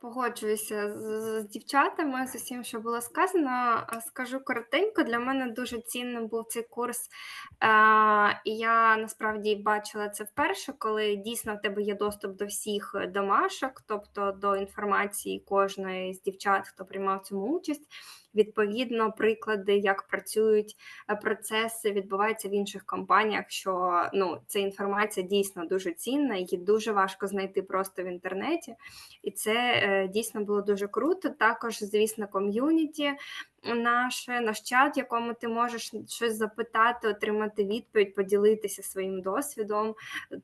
погоджуюся з з з дівчатами, з усім, що було сказано. Скажу коротенько, для мене дуже цінним був цей курс. Е, я насправді бачила це вперше, коли дійсно в тебе є доступ до всіх домашок, тобто до інформації кожної з дівчат, хто приймав в цьому участь. Відповідно, приклади, як працюють е, процеси, відбуваються в інших компаніях. Що ну ця інформація дійсно дуже цінна, її дуже важко знайти просто в інтернеті, і це е, дійсно було дуже круто. Також, звісно, ком'юніті наше, наш чат, в якому ти можеш щось запитати, отримати відповідь, поділитися своїм досвідом,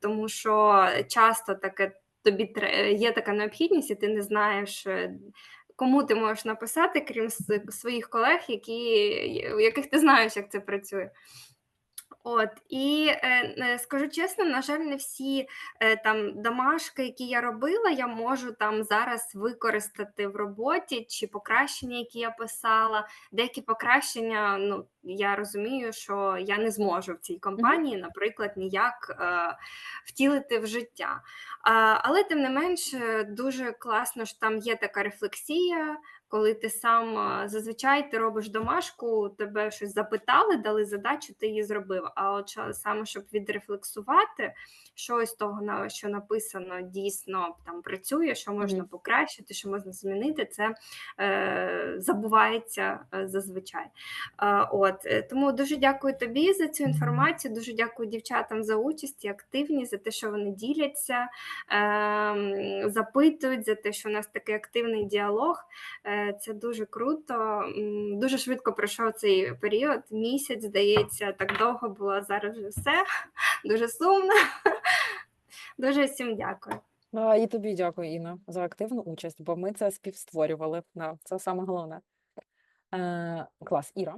тому що часто таке тобі є така необхідність, і ти не знаєш. е, Кому ти можеш написати, крім своїх колег, які, яких ти знаєш, як це працює. От і е, скажу чесно, на жаль, не всі е, там домашки, які я робила, я можу там зараз використати в роботі чи покращення, які я писала. Деякі покращення, ну я розумію, що я не зможу в цій компанії, наприклад, ніяк е, втілити в життя. А, але тим не менш, е, дуже класно, що там є така рефлексія. Коли ти сам е, зазвичай ти робиш домашку, тебе щось запитали, дали задачу, ти її зробив. А от саме щоб відрефлексувати, що із того, що написано, дійсно там працює, що можна покращити, що можна змінити, це е, забувається е, зазвичай. Е, от е, тому дуже дякую тобі за цю інформацію. Дуже дякую дівчатам за участь і активність, за те, що вони діляться, ем, запитують, за те, що у нас такий активний діалог. Е, Це дуже круто. Дуже швидко пройшов цей період. Місяць, здається, так довго було. Зараз вже все. Дуже сумно. Дуже всім дякую. І тобі дякую, Інна, за активну участь, бо ми це співстворювали. Це саме головне. Е, клас, Іра.